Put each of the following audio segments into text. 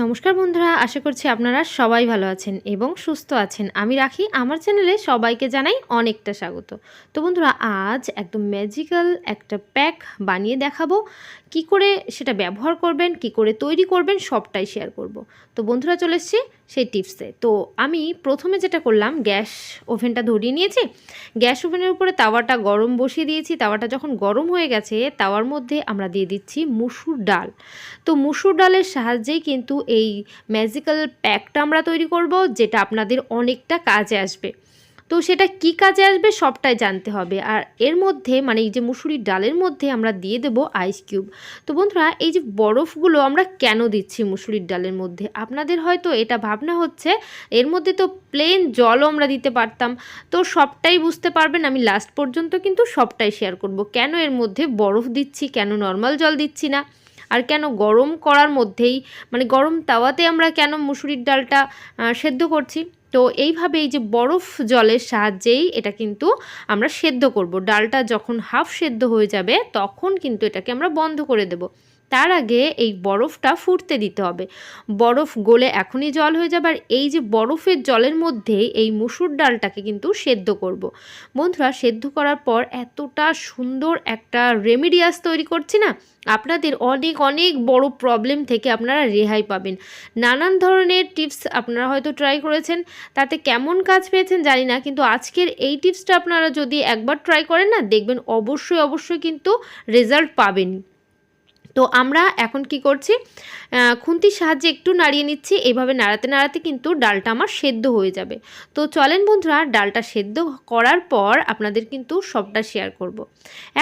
নমস্কার বন্ধুরা, আশা করছি আপনারা সবাই ভালো আছেন এবং সুস্থ আছেন। আমি রাখি, আমার চ্যানেলে সবাইকে জানাই অনেকটা স্বাগত। তো বন্ধুরা, আজ একদম ম্যাজিক্যাল একটা প্যাক বানিয়ে দেখাবো। কি করে সেটা ব্যবহার করবেন, কি করে তৈরি করবেন, সবটাই শেয়ার করব। তো বন্ধুরা, চলে এসছি সেই টিপসে। তো আমি প্রথমে যেটা করলাম, গ্যাস ওভেনটা ধরিয়ে নিয়েছি। গ্যাস ওভেনের উপরে তাওয়াটা গরম বসিয়ে দিয়েছি। তাওয়াটা যখন গরম হয়ে গেছে, তাওয়ার মধ্যে আমরা দিয়ে দিচ্ছি মুসুর ডাল। তো মুসুর ডালের সাহায্যেই কিন্তু এই ম্যাজিক্যাল প্যাকটা আমরা তৈরি করব, যেটা আপনাদের অনেকটা কাজে আসবে। তো সেটা কি কাজে আসবে সবটাই জানতে হবে। আর এর মধ্যে মানে এই যে মুসুরির ডালের মধ্যে আমরা দিয়ে দেব আইস কিউব তো বন্ধুরা, এই যে বরফগুলো আমরা কেন দিচ্ছি মুসুরির ডালের মধ্যে? আপনাদের হয়তো এটা ভাবনা হচ্ছে, এর মধ্যে তো প্লেন জলও আমরা দিতে পারতাম। তো সবটাই বুঝতে পারবেন, আমি লাস্ট পর্যন্ত কিন্তু সবটাই শেয়ার করব। কেন এর মধ্যে বরফ দিচ্ছি, কেন নর্মাল জল দিচ্ছি না? আর কেন গরম করার মধ্যেই মানে গরম তাওয়াতে আমরা কেন মুসুরির ডালটা সেদ্ধ করছি? তো এইভাবে এই যে বরফ জলের সাহায্যেই এটা কিন্তু আমরা সেদ্ধ করব। ডালটা যখন হাফ সেদ্ধ হয়ে যাবে, তখন কিন্তু এটাকে আমরা বন্ধ করে দেব। তার আগে এই বরফটা ফুটতে দিতে হবে। বরফ গলে এখনই জল হয়ে যাবে। আর এই যে বরফের জলের মধ্যে এই মুসুর ডালটাকে কিন্তু সেদ্ধ করব। বন্ধুরা, সেদ্ধ করার পর এতটা সুন্দর একটা রেমিডিয়াস তৈরি করছি না? আপনাদের অনেক অনেক বড় প্রবলেম থেকে আপনারা রেহাই পাবেন। নানান ধরনের টিপস আপনারা হয়তো ট্রাই করেছেন, তাতে কেমন কাজ পেয়েছেন জানি না, কিন্তু আজকের এই টিপসটা আপনারা যদি একবার ট্রাই করেন না, দেখবেন অবশ্যই অবশ্যই কিন্তু রেজাল্ট পাবেন তো আমরা এখন কি করছি? খুন্তির সাহায্যে একটু নাড়িয়ে নিচ্ছি। এইভাবে নাড়াতে নাড়াতে কিন্তু ডালটা আমার সেদ্ধ হয়ে যাবে। তো চলেন বন্ধুরা, ডালটা সেদ্ধ করার পর আপনাদের কিন্তু সবটা শেয়ার করব।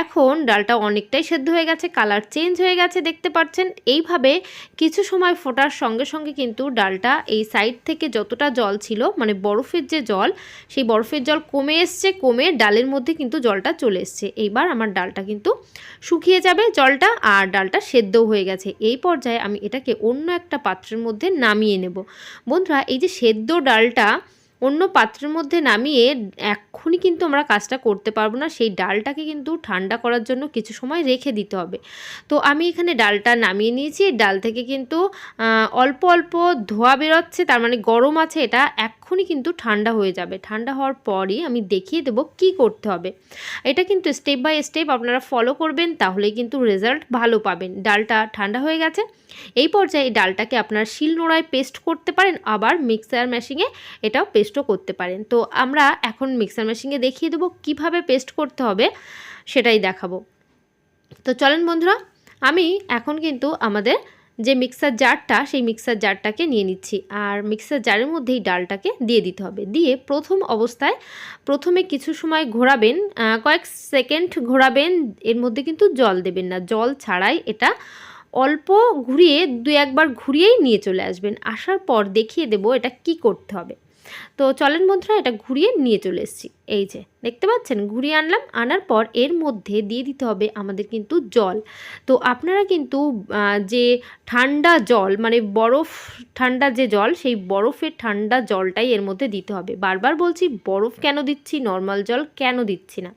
এখন ডালটা অনেকটাই সেদ্ধ হয়ে গেছে কালার চেঞ্জ হয়ে গেছে দেখতে পাচ্ছেন। এইভাবে কিছু সময় ফোটার সঙ্গে সঙ্গে কিন্তু ডালটা এই সাইড থেকে যতটা জল ছিল মানে বরফের যে জল, সেই বরফের জল কমে এসছে, কমে ডালের মধ্যে কিন্তু জলটা চলে এসছে। এইবার আমার ডালটা কিন্তু শুকিয়ে যাবে জলটা, আর ডালটা সেদ্ধও হয়ে গেছে। এই পর্যায়ে আমি এটাকে অন্য একটা পাত্রের মধ্যে নামিয়ে নেব। বন্ধুরা, এই যে সেদ্ধ ডালটা অন্য পাত্রের মধ্যে নামিয়ে এক্ষুনি কিন্তু আমরা কাজটা করতে পারব না। সেই ডালটাকে কিন্তু ঠান্ডা করার জন্য কিছু সময় রেখে দিতে হবে। তো আমি এখানে ডালটা নামিয়ে নিয়েছি। ডাল থেকে কিন্তু অল্প অল্প ধোয়া বেরোচ্ছে। তার মানে গরম আছে এটা এক্ষুনি কিন্তু ঠান্ডা হয়ে যাবে। ঠান্ডা হওয়ার পরই আমি দেখিয়ে দেবো কি করতে হবে। এটা কিন্তু স্টেপ বাই স্টেপ আপনারা ফলো করবেন তাহলে কিন্তু রেজাল্ট ভালো পাবেন। ডালটা ঠান্ডা হয়ে গেছে। এই পর্যায়ে এই ডালটাকে আপনার শিল নোড়ায় পেস্ট করতে পারেন, আবার মিক্সার মেশিনে এটাও পেস্টও করতে পারেন। তো আমরা এখন মিক্সার মেশিনে দেখিয়ে দেবো কীভাবে পেস্ট করতে হবে, সেটাই দেখাবো। তো চলেন বন্ধুরা, আমি এখন কিন্তু আমাদের যে মিক্সার জারটা সেই মিক্সার জারটাকে নিয়ে নিচ্ছি। আর মিক্সার জারের মধ্যেই ডালটাকে দিয়ে দিতে হবে। দিয়ে প্রথম অবস্থায় প্রথমে কিছু সময় ঘোরাবেন কয়েক সেকেন্ড ঘোরাবেন, এর মধ্যে কিন্তু জল দেবেন না। জল ছাড়াই এটা অল্প ঘুরিয়ে দু একবার ঘুরিয়েই নিয়ে চলে আসবেন। আসার পর দেখিয়ে দেব এটা কি করতে হবে। তো চলেন বন্ধুরা, এটা ঘুরিয়ে নিয়ে চলে এসেছি। এই যে, দেখতে পাচ্ছেন? ঘুরিয়ে আনলাম, আনার পর এর মধ্যে দিয়ে দিতে হবে আমাদের কিন্তু জল। তো আপনারা কিন্তু যে ঠান্ডা জল মানে বরফ ঠান্ডা যে জল, সেই বরফের ঠান্ডা জলটাই এর মধ্যে দিতে হবে। বারবার বলছি, বরফ কেন দিচ্ছি, নর্মাল জল কেন দিচ্ছি না?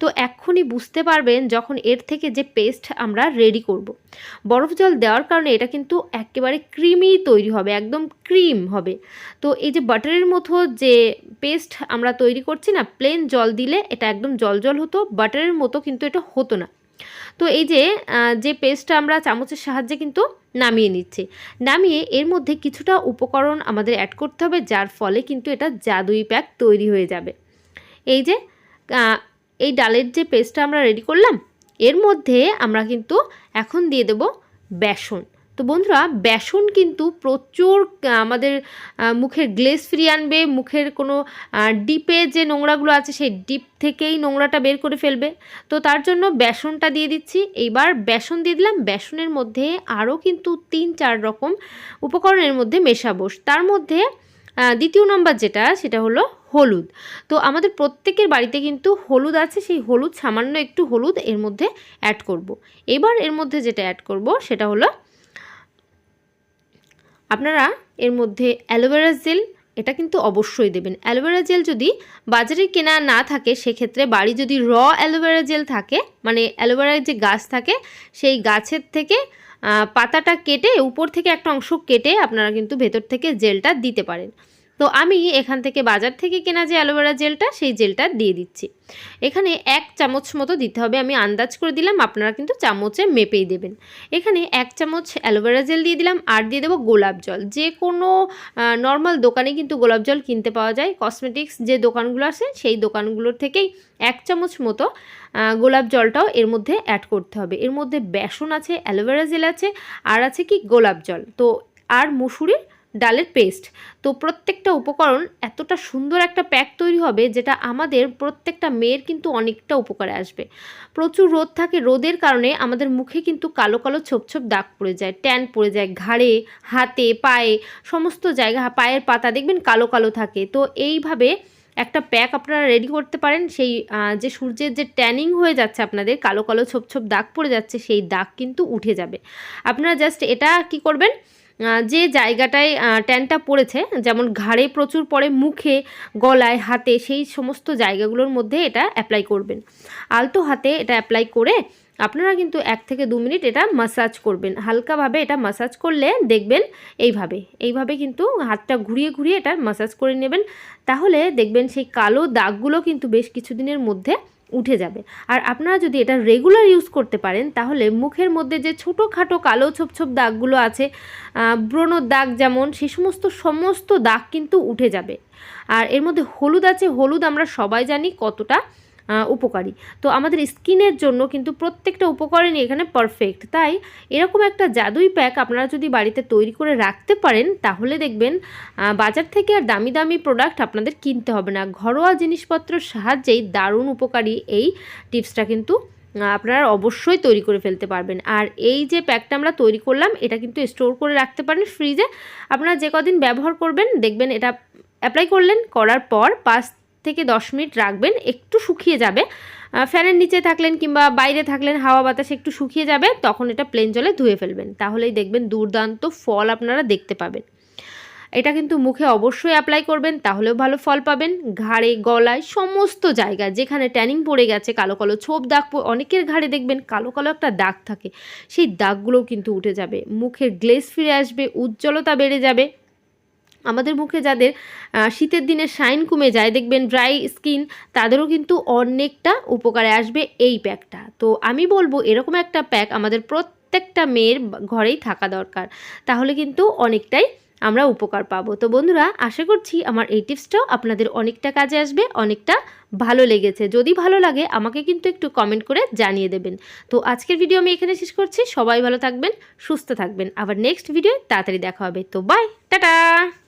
তো এক্ষুনি বুঝতে পারবেন যখন এর থেকে যে পেস্ট আমরা রেডি করব। বরফ জল দেওয়ার কারণে এটা কিন্তু একেবারে ক্রিমি তৈরি হবে, একদম ক্রিম হবে। তো এই যে বাটারের মতো যে পেস্ট আমরা তৈরি করছি না প্লেন জল দিলে এটা একদম জল জল হতো বাটারের মতো কিন্তু এটা হতো না। তো এই যে যে পেস্টটা আমরা চামচের সাহায্যে কিন্তু নামিয়ে নিচ্ছি। নামিয়ে এর মধ্যে কিছুটা উপকরণ আমাদের অ্যাড করতে হবে, যার ফলে কিন্তু এটা জাদুই প্যাক তৈরি হয়ে যাবে। এই যে এই ডালের যে পেস্টটা আমরা রেডি করলাম, এর মধ্যে আমরা কিন্তু এখন দিয়ে দেব বেসন। তো বন্ধুরা, বেসন কিন্তু প্রচুর আমাদের মুখের গ্লেস ফ্রি আনবে, মুখের কোনো ডিপে যে নোংরাগুলো আছে, সেই ডিপ থেকেই নোংরাটা বের করে ফেলবে। তো তার জন্য বেসনটা দিয়ে দিচ্ছি। এইবার বেসন দিয়ে দিলাম। বেসনের মধ্যে আরও কিন্তু তিন চার রকম উপকরণের মধ্যে মেশাবো। তার মধ্যে দ্বিতীয় নম্বর যেটা, সেটা হলো হলুদ। তো আমাদের প্রত্যেকের বাড়িতে কিন্তু হলুদ আছে। সেই হলুদ সামান্য একটু হলুদ এর মধ্যে অ্যাড করব। এবার এর মধ্যে যেটা অ্যাড করব, সেটা হলো আপনারা এর মধ্যে অ্যালোভেরা জেল, এটা কিন্তু অবশ্যই দেবেন। অ্যালোভেরা জেল যদি বাজারে কেনা না থাকে, সেক্ষেত্রে বাড়ি যদি র অ্যালোভেরা জেল থাকে মানে অ্যালোভেরার যে গাছ থাকে, সেই গাছের থেকে পাতাটা কেটে, উপর থেকে একটা অংশ কেটে আপনারা কিন্তু ভেতর থেকে জেলটা দিতে পারেন। তো আমি এখান থেকে বাজার থেকে কেনা যে অ্যালোভেরা জেলটা, সেই জেলটা দিয়ে দিচ্ছি। এখানে এক চামচ মতো দিতে হবে, আমি আন্দাজ করে দিলাম, আপনারা কিন্তু চামচে মেপেই দেবেন। এখানে এক চামচ অ্যালোভেরা জেল দিয়ে দিলাম, আর দিয়ে দেবো গোলাপ জল। যে কোনো নর্মাল দোকানে কিন্তু গোলাপ জল কিনতে পাওয়া যায়। কসমেটিক্স যে দোকানগুলো আছে, সেই দোকানগুলোর থেকেই এক চামচ মতো গোলাপ জলটাও এর মধ্যে অ্যাড করতে হবে। এর মধ্যে বেসন আছে, অ্যালোভেরা জেল আছে, আর আছে কি গোলাপ জল। তো আর মুসুরির ডালের পেস্ট। তো প্রত্যেকটা উপকরণ এতটা সুন্দর একটা প্যাক তৈরি হবে যেটা আমাদের প্রত্যেকটা মেয়ের কিন্তু অনেকটা উপকারে আসবে। প্রচুর রোদ থাকে, রোদের কারণে আমাদের মুখে কিন্তু কালো কালো ছোপ ছোপ দাগ পড়ে যায়, ট্যান পড়ে যায় ঘাড়ে, হাতে, পায়ে, সমস্ত জায়গা, পায়ের পাতা দেখবেন কালো কালো থাকে। তো এইভাবে একটা প্যাক আপনারা রেডি করতে পারেন, সেই যে সূর্যের যে ট্যানিং হয়ে যাচ্ছে আপনাদের, কালো কালো ছোপ ছোপ দাগ পড়ে যাচ্ছে, সেই দাগ কিন্তু উঠে যাবে। আপনারা জাস্ট এটা কি করবেন যে জায়গাটায় ট্যানটা পড়েছে, যেমন ঘাড়ে প্রচুর পড়ে, মুখে, গলায়, হাতে, সেই সমস্ত জায়গাগুলোর মধ্যে এটা অ্যাপ্লাই করবেন। আলতো হাতে এটা অ্যাপ্লাই করে আপনারা কিন্তু এক থেকে দু মিনিট এটা মাসাজ করবেন। হালকাভাবে এটা মাসাজ করলে দেখবেন এইভাবে এইভাবে কিন্তু হাতটা ঘুরিয়ে ঘুরিয়ে এটা মাসাজ করে নেবেন। তাহলে দেখবেন সেই কালো দাগগুলো কিন্তু বেশ কিছুদিনের মধ্যে উঠে যাবে। আর আপনারা যদি এটা রেগুলার ইউজ করতে পারেন, তাহলে মুখের মধ্যে যে ছোটোখাটো কালো ছোপ ছোপ দাগগুলো আছে ব্রণর দাগ যেমন, সে সমস্ত সমস্ত দাগ কিন্তু উঠে যাবে। আর এর মধ্যে হলুদ আছে, হলুদ আমরা সবাই জানি কতটা উপকারী। তো আমাদের স্কিনের জন্য কিন্তু প্রত্যেকটা উপকরণই এখানে পারফেক্ট তাই এরকম একটা জাদুই প্যাক আপনারা যদি বাড়িতে তৈরি করে রাখতে পারেন, তাহলে দেখবেন বাজার থেকে আর দামি দামি প্রোডাক্ট আপনাদের কিনতে হবে না। ঘরোয়া জিনিসপত্রের সাহায্যেই দারুণ উপকারী এই টিপসটা কিন্তু আপনারা অবশ্যই তৈরি করে ফেলতে পারবেন। আর এই যে প্যাকটা আমরা তৈরি করলাম, এটা কিন্তু স্টোর করে রাখতে পারেন ফ্রিজে আপনারা যে কদিন ব্যবহার করবেন, দেখবেন এটা অ্যাপ্লাই করলেন, করার পর পাঁচ থেকে দশ মিনিট রাখবেন, একটু শুকিয়ে যাবে। ফ্যানের নিচে থাকলেন কিংবা বাইরে থাকলেন, হাওয়া বাতাসে একটু শুকিয়ে যাবে, তখন এটা প্লেন জলে ধুয়ে ফেলবেন। তাহলেই দেখবেন দুর্দান্ত ফল আপনারা দেখতে পাবেন। এটা কিন্তু মুখে অবশ্যই অ্যাপ্লাই করবেন, তাহলেও ভালো ফল পাবেন। ঘাড়ে, গলায়, সমস্ত জায়গায়, যেখানে ট্যানিং পড়ে গেছে, কালো কালো ছোপ দাগ অনেকের ঘাড়ে দেখবেন কালো কালো একটা দাগ থাকে, সেই দাগগুলোও কিন্তু উঠে যাবে। মুখের গ্লেজ ফিরে আসবে, উজ্জ্বলতা বেড়ে যাবে। আমাদের মুখে যাদের শীতের দিনে শাইন কমে যায়, দেখবেন ড্রাই স্কিন, তাদেরও কিন্তু অনেকটা উপকারে আসবে এই প্যাকটা। তো আমি বলব এরকম একটা প্যাক আমাদের প্রত্যেকটা মেয়ের ঘরেই থাকা দরকার। তাহলে কিন্তু অনেকটাই আমরা উপকার পাবো। তো বন্ধুরা, আশা করছি আমার এই টিপসটাও আপনাদের অনেকটা কাজে আসবে, অনেকটা ভালো লেগেছে। যদি ভালো লাগে, আমাকে কিন্তু একটু কমেন্ট করে জানিয়ে দেবেন। তো আজকের ভিডিও আমি এখানে শেষ করছি। সবাই ভালো থাকবেন, সুস্থ থাকবেন। আবার নেক্সট ভিডিও তাড়াতাড়ি দেখা হবে। তো বাই, টাটা!